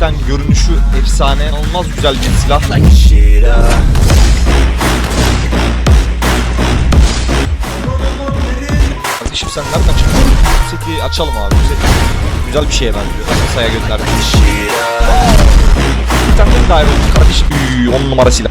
Gerçekten görünüşü efsane. İnanılmaz güzel bir silah. Kardeşim sen nereden çıktın? Seti açalım abi. Set güzel bir şeye benziyor. Masaya gönderdim. Bir tane daire oldu kardeşim. Üy, on numara silah.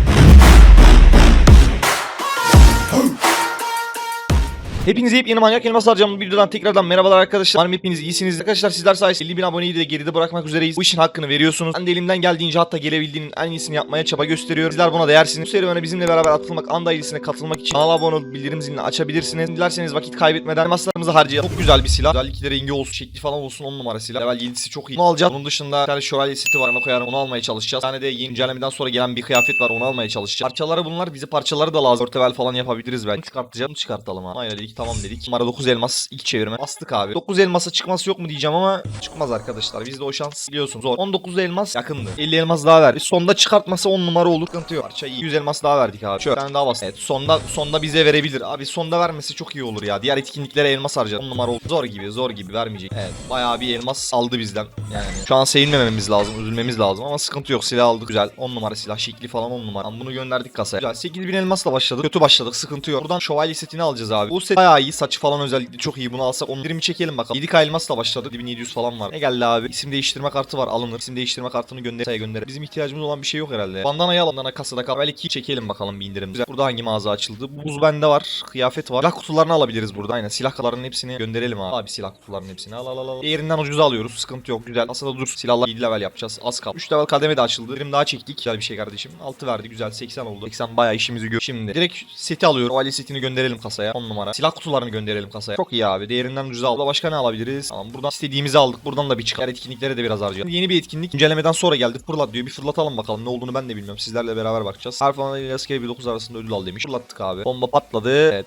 Hepinize hep yeni manyak elmas harcamlı videodan tekrardan merhabalar arkadaşlar. Umarım hepiniz iyisiniz. Arkadaşlar sizler sayesinde 50 bin aboneyi de geride bırakmak üzereyiz. Bu işin hakkını veriyorsunuz. Ben de elimden geldiğince hatta gelebildiğinin en iyisini yapmaya çaba gösteriyorum. Sizler buna değersiniz. Bu serüvene bizimle beraber atılmak, anda ilisine katılmak için kanala abone olup bildirim zilini açabilirsiniz. Dilerseniz vakit kaybetmeden elmaslarımızı harcayalım. Çok güzel bir silah. Özellikle rengi olsun, şekli falan olsun 10 numara silah. Level 7'si çok iyi. Bunu alacağız. Bunun dışında bir tane şövalye seti var. Ona koyarım. Onu almaya çalışacağız. Bir tane de yeni güncellemeden sonra gelen bir kıyafet var. Onu almaya çalışacağız. Parçaları bunlar. Bize parçaları da lazım. Örtevel falan yapabiliriz belki. Çıkartacağım. Çıkartalım ha. Aynen. Tamam dedik. Numara 9 elmas. ilk çevirme. Bastık abi. 9 elmasa çıkması yok mu diyeceğim ama çıkmaz arkadaşlar. Bizde o şans biliyorsunuz zor. 19 elmas yakındı. 50 elmas daha verdik. Sonda çıkartması 10 numara olur. Sıkıntı yok. Parça iyi. 100 elmas daha verdik abi. Şöyle tane daha bas. Evet sonda sonda bize verebilir. Abi sonda vermesi çok iyi olur ya. Diğer etkinliklere elmas harcar. 10 numara olur. Zor gibi zor gibi vermeyecek. Evet bayağı bir elmas aldı bizden. Yani şu an sevinmememiz lazım. Üzülmemiz lazım ama sıkıntı yok. Silah aldık. Güzel. 10 numara silah. Şekli falan 10 numara. Bunu gönderdik kasaya. Güzel. 8000 elmasla başladık. Kötü başladık. Sıkıntı yok. Buradan şövalye setini alacağız abi. Bu set bayağı iyi. Saçı falan özellikle çok iyi. Bunu alsak 11'imi çekelim bakalım. 7k elmasla başladı. 1700 falan var. Ne geldi abi? İsim değiştirme kartı var. Alınır. İsim değiştirme kartını gönder. Kasaya gönder. Bizim ihtiyacımız olan bir şey yok herhalde. Bandanayı al. Bandana kasada kal. Belki 2 çekelim bakalım bir indirim. Güzel. Burada hangi mağaza açıldı? Buz bende var. Kıyafet var. Silah kutularını alabiliriz burada. Aynen. Silah kalarının hepsini gönderelim abi. Abi silah kutularının hepsini al al al. al. Değerinden ucuza alıyoruz. Sıkıntı yok. Güzel. Aslında dur. Silahlar 7 level yapacağız. Az kaldı. 3 level kademe de açıldı. Birim daha çektik. Güzel bir şey kardeşim. 6 verdi. Güzel. 80 oldu. 80 bayağı işimizi gör. Şimdi direkt seti alıyorum. O setini gönderelim kasaya. 10 numara. Silah kutularını gönderelim kasaya. Çok iyi abi. Değerinden ucuza aldı. Başka ne alabiliriz? Tamam buradan istediğimizi aldık. Buradan da bir çıkar. Etkinliklere de biraz harcayalım. Yeni bir etkinlik. Güncellemeden sonra geldi. Fırlat diyor. Bir fırlatalım bakalım. Ne olduğunu ben de bilmiyorum. Sizlerle beraber bakacağız. Harf ile askeri bir 9 arasında ödül al demiş. Fırlattık abi. Bomba patladı. Evet.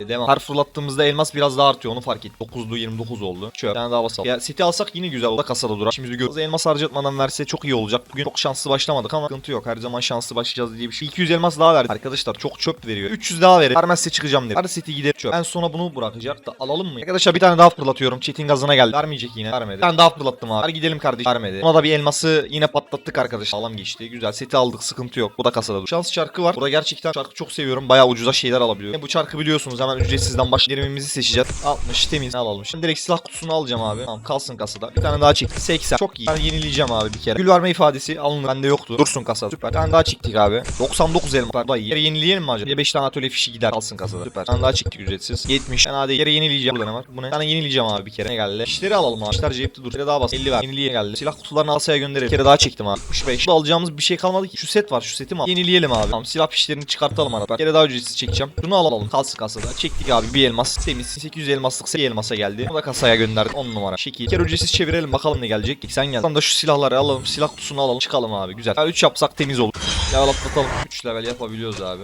Devam. Her fırlattığımızda elmas biraz daha artıyor onu fark ettim. 9'lu 29 oldu. Şöyle bir tane daha basalım. Ya seti alsak yine güzel olur. Kasada durar. Şimdi görürüz. Elmas harcatmadan verse çok iyi olacak. Bugün çok şanslı başlamadık ama sıkıntı yok. Her zaman şanslı başlayacağız diye bir şey. 200 elmas daha verdi. Arkadaşlar çok çöp veriyor. 300 daha verir. Vermezse çıkacağım dedi. Her seti gider çöp. En sona bunu bırakacak da alalım mı? Arkadaşlar bir tane daha fırlatıyorum. Çetin gazına geldi. Vermeyecek yine. Vermedi. Bir tane daha fırlattım abi. Hadi gidelim kardeşim. Vermedi. Ona da bir elması yine patlattık arkadaşlar. Alam geçti. Güzel. Seti aldık. Sıkıntı yok. Bu da kasada. dur. Şans çarkı var. Burada gerçekten çarkı çok seviyorum. Bayağı ucuza şeyler alabiliyorum. Bu çarkı biliyorsunuz. Hemen ücretsizden baş dilimimizi seçeceğiz. 60 temiz alalım. Şimdi direkt silah kutusunu alacağım abi. Tamam kalsın kasada. Bir tane daha çektik. 80. Çok iyi. Ben yenileyeceğim abi bir kere. Gül verme ifadesi alınır. Bende yoktu. Dursun kasada. Süper. Bir tane daha çektik abi. 99 elma. Da iyi. Yere yenileyelim mi acaba? Bir de 5 tane atölye fişi gider. Kalsın kasada. Süper. Bir tane daha çektik ücretsiz. 70. Fena değil. Yere yenileyeceğim. Burada ne var? Bu ne? Bir yenileyeceğim abi bir kere. Ne geldi? İşleri alalım abi. İşler cepte dur. Bir daha bas. 50 ver. Yeniliğe geldi. Silah kutularını alsaya gönderelim. Bir kere daha çektim abi. 65. Burada alacağımız bir şey kalmadı ki. Şu set var. Şu seti mi? Yenileyelim abi. Tamam silah fişlerini çıkartalım arada. Bir kere daha ücretsiz çekeceğim. Şunu alalım. Kalsın kasada. Çektik abi. Bir elmas. Temiz. 800 elmaslık bir elmasa geldi. Onu da kasaya gönderdik. 10 numara. Şekil. Kere ücretsiz çevirelim bakalım ne gelecek. Sen gel. Tam da şu silahları alalım. Silah kutusunu alalım. Çıkalım abi. Güzel. Ya 3 yapsak temiz olur. Level atlatalım. 3 level yapabiliyoruz abi.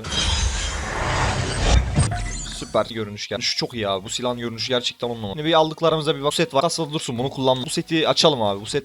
Süper görünüş geldi. Şu çok iyi abi. Bu silahın görünüşü gerçekten on. Şimdi bir aldıklarımıza bir bak. Bu set var. Kasada dursun. Bunu kullanma. Bu seti açalım abi. Bu set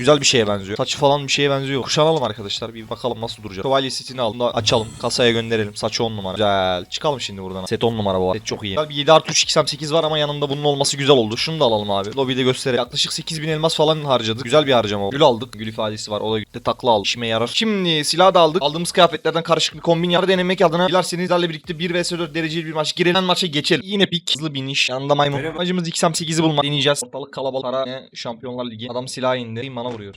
Güzel bir şeye benziyor. Saçı falan bir şeye benziyor. Kuşanalım arkadaşlar. Bir bakalım nasıl duracak. Şövalye setini da açalım. Kasaya gönderelim. Saçı 10 numara. Güzel. Çıkalım şimdi buradan. Set 10 numara bu. Set çok iyi. Bir 7 artı 3 XM8 var ama yanında bunun olması güzel oldu. Şunu da alalım abi. Lobide gösterelim. Yaklaşık 8000 elmas falan harcadık. Güzel bir harcama oldu. Gül aldık. Gül ifadesi var. O da gitti. Takla aldık. İşime yarar. Şimdi silah da aldık. Aldığımız kıyafetlerden karışık bir kombin yarı denemek adına dilerseniz sizlerle birlikte 1 vs 4 dereceli bir maç girelim. Maça geçelim. Yine pik. Hızlı biniş. Yanında maymun. Amacımız XM8'i bulmak. Deneyeceğiz. Ortalık kalabalık. Para? Şampiyonlar Ligi. Adam silah indi. Bana vuruyor.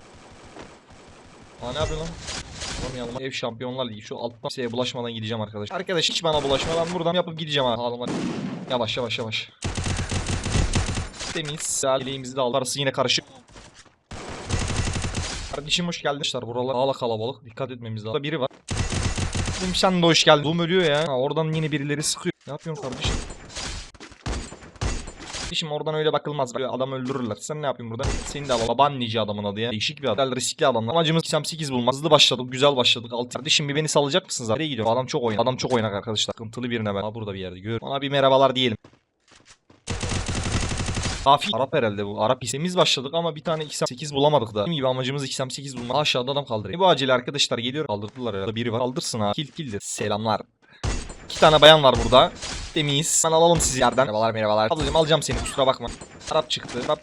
Aa ne yapıyor lan? Oğlum yanıma ev şampiyonlar ligi. Şu alttan şeye bulaşmadan gideceğim arkadaş. Arkadaş hiç bana bulaşma ben buradan yapıp gideceğim abi. Ağlama. Yavaş yavaş yavaş. Temiz. Güzel. Eleğimizi de aldık. Arası yine karışık. Kardeşim hoş geldin. Arkadaşlar buralar hala kalabalık. Dikkat etmemiz lazım. Biri var. Dedim sen de hoş geldin. Oğlum ölüyor ya. Ha, oradan yine birileri sıkıyor. Ne yapıyorsun kardeşim? Kardeşim oradan öyle bakılmaz. Böyle adam öldürürler. Sen ne yapıyorsun burada? Seni de alalım. Baban nice adamın adı ya. Değişik bir adam. Riskli adamlar. Amacımız XM8 bulmak. Hızlı başladık. Güzel başladık. Altı. Kardeşim bir beni salacak mısınız? Nereye gidiyor? Adam çok oynak. Adam çok oynak arkadaşlar. Sıkıntılı birine ben. Ha burada bir yerde. Gör. Ona bir merhabalar diyelim. Kafi. Arap herhalde bu. Arap isemiz başladık ama bir tane XM8 bulamadık da. Dediğim gibi amacımız XM8 bulmak. Aşağıda adam kaldırayım. Bu acele arkadaşlar geliyor. Kaldırdılar ya. Biri var. Kaldırsın ha. Kil kildir. Selamlar. İki tane bayan var burada. Temiz. Ben alalım sizi yerden. Merhabalar merhabalar. Ablacım alacağım seni kusura bakma. Arap çıktı. Arap.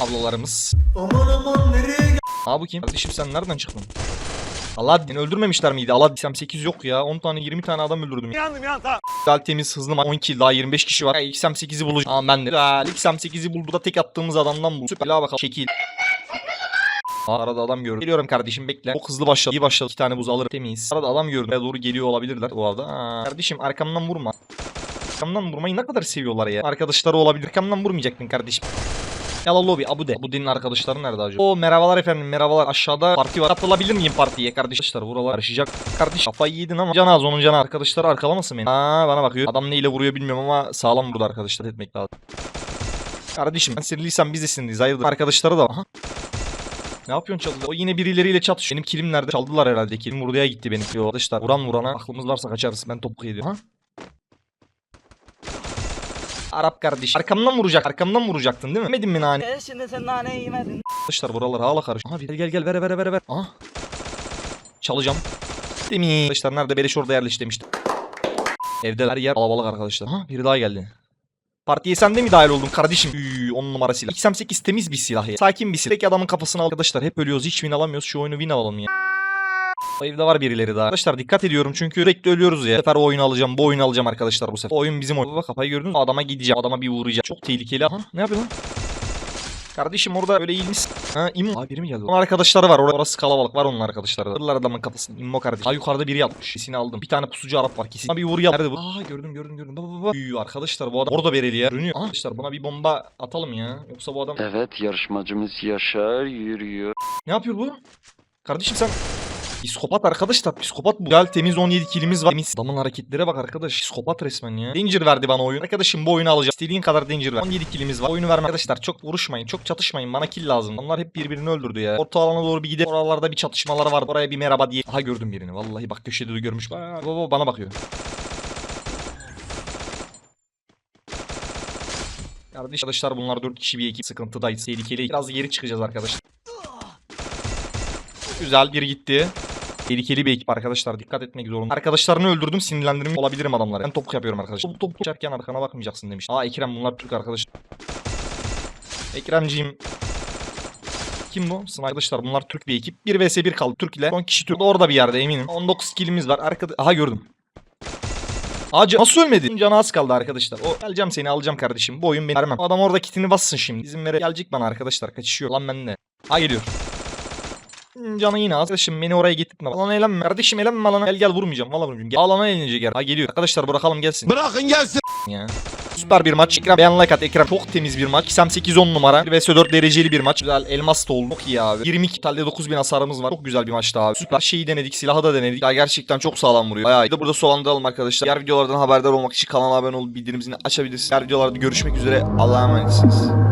Ablalarımız. Aman aman nereye Aa bu kim? Kardeşim sen nereden çıktın? Aladdin öldürmemişler miydi? Aladdin 8 yok ya. 10 tane 20 tane adam öldürdüm. Yandım yan tamam. Güzel temiz hızlı ma- 10 kill daha 25 kişi var. Ya, XM8'i bulacağım. Aa ben de. Güzel XM8'i bul. Bu da tek attığımız adamdan bul. Süper. La bakalım. Şekil. Aa, arada adam gördüm. Geliyorum kardeşim bekle. Çok hızlı başladı. İyi başladı. İki tane buz alırım. Temiz. Arada adam gördüm. Buraya doğru geliyor olabilirler bu arada. Aa, kardeşim arkamdan vurma. Arkamdan vurmayı ne kadar seviyorlar ya. Arkadaşları olabilir. Arkamdan vurmayacaktın kardeşim. Yala lobi Abude. Abude'nin arkadaşları nerede acaba? Oo merhabalar efendim merhabalar. Aşağıda parti var. Katılabilir miyim partiye kardeşler? Buralar karışacak. Kardeş kafayı yedin ama. Can az onun canı arkadaşları arkalamasın beni. Aa bana bakıyor. Adam neyle vuruyor bilmiyorum ama sağlam burada arkadaşlar etmek lazım. Kardeşim ben sinirliysem biz de sinirliyiz. Hayırdır? Arkadaşları da. Aha. Ne yapıyorsun çaldı? O yine birileriyle çatışıyor. Benim kilim nerede? Çaldılar herhalde. Kilim buraya gitti benim. Yo, Arkadaşlar vuran vurana aklımız varsa kaçarız. Ben topu ediyorum. Ha? Arap kardeş. Arkamdan vuracak. Arkamdan vuracaktın değil mi? Demedin mi nane? E şimdi sen nane yemedin. Arkadaşlar buralar hala karış. Aha gel gel gel ver ver ver ver. Aha. Çalacağım. Değil mi? Arkadaşlar nerede beleş orada yerleş demiştim. Evde her yer kalabalık arkadaşlar. Aha biri daha geldi. Partiye sen de mi dahil oldun kardeşim? Üy, 10 numara silah. XM8 temiz bir silah ya. Sakin bir silah. Tek adamın kafasını al. Arkadaşlar hep ölüyoruz. Hiç win alamıyoruz. Şu oyunu win alalım ya. O evde var birileri daha. Arkadaşlar dikkat ediyorum çünkü sürekli ölüyoruz ya. Bu sefer o oyunu alacağım. Bu oyunu alacağım arkadaşlar bu sefer. O oyun bizim oyun. Baba kafayı gördünüz mü? Adama gideceğim. Adama bir vuracağım. Çok tehlikeli. Aha ne yapıyor lan? Kardeşim orada öyle eğilmiş. Ha immo. Abi biri mi geldi? Onun arkadaşları var. Orası, kalabalık. Var onun arkadaşları. Kırlar adamın kafasını. İmmo kardeş. Ha yukarıda biri yatmış. Kesini aldım. Bir tane pusucu Arap var kesin. Bir vur yap. Nerede bu? Aa gördüm gördüm gördüm. Baba baba. Üy, arkadaşlar bu adam orada bereli ya. Görünüyor. Aa, arkadaşlar buna bir bomba atalım ya. Yoksa bu adam Evet yarışmacımız Yaşar yürüyor. ne yapıyor bu? Kardeşim sen Psikopat arkadaşlar psikopat bu. Güzel temiz 17 kilimiz var. Temiz. Adamın hareketlere bak arkadaş. Psikopat resmen ya. Danger verdi bana oyun. Arkadaşım bu oyunu alacağım. İstediğin kadar danger ver. 17 kilimiz var. Oyunu verme arkadaşlar. Çok vuruşmayın. Çok çatışmayın. Bana kill lazım. Onlar hep birbirini öldürdü ya. Orta alana doğru bir gidelim. Oralarda bir çatışmalar var. Oraya bir merhaba diye. Aha gördüm birini. Vallahi bak köşede de görmüş. Baba bana bakıyor. Kardeş arkadaşlar bunlar 4 kişi bir ekip sıkıntıdayız. Tehlikeli. Biraz geri çıkacağız arkadaşlar. Güzel bir gitti. Tehlikeli bir ekip arkadaşlar dikkat etmek zorunda. Arkadaşlarını öldürdüm sinirlendirmiş olabilirim adamları. Ben top yapıyorum arkadaşlar. Top top top çarken arkana bakmayacaksın demiş. Aa Ekrem bunlar Türk arkadaş. Ekremciğim. Kim bu? Sniper arkadaşlar bunlar Türk bir ekip. 1 vs 1 kaldı Türk ile. Son kişi Türk. Orada bir yerde eminim. 19 killimiz var. Arkada Aha gördüm. Ağacı nasıl ölmedi? Canı az kaldı arkadaşlar. O geleceğim seni alacağım kardeşim. Bu oyun benim. Vermem. Adam orada kitini bassın şimdi. İzin vere gelecek bana arkadaşlar. Kaçışıyor. Lan ben de. Ha geliyor. Canı yine az. Arkadaşım beni oraya getirtme. Alana eğlenme. Kardeşim eğlenme alana. Gel gel vurmayacağım. Valla vurmayacağım. Gel. Alana eğlenecek yer. Ha geliyor. Arkadaşlar bırakalım gelsin. Bırakın gelsin. ya. Süper bir maç. Ekrem beğen like at. Ekrem çok temiz bir maç. XM 8 10 numara. 1 vs 4 dereceli bir maç. Güzel elmas da oldu. Çok iyi abi. 22 talde 9000 hasarımız var. Çok güzel bir maçtı abi. Süper şeyi denedik. Silahı da denedik. Ya gerçekten çok sağlam vuruyor. Bayağı iyi. Bir de burada solandıralım arkadaşlar. Diğer videolardan haberdar olmak için kanala abone olup bildirimini açabilirsiniz. Diğer videolarda görüşmek üzere. Allah'a emanetsiniz.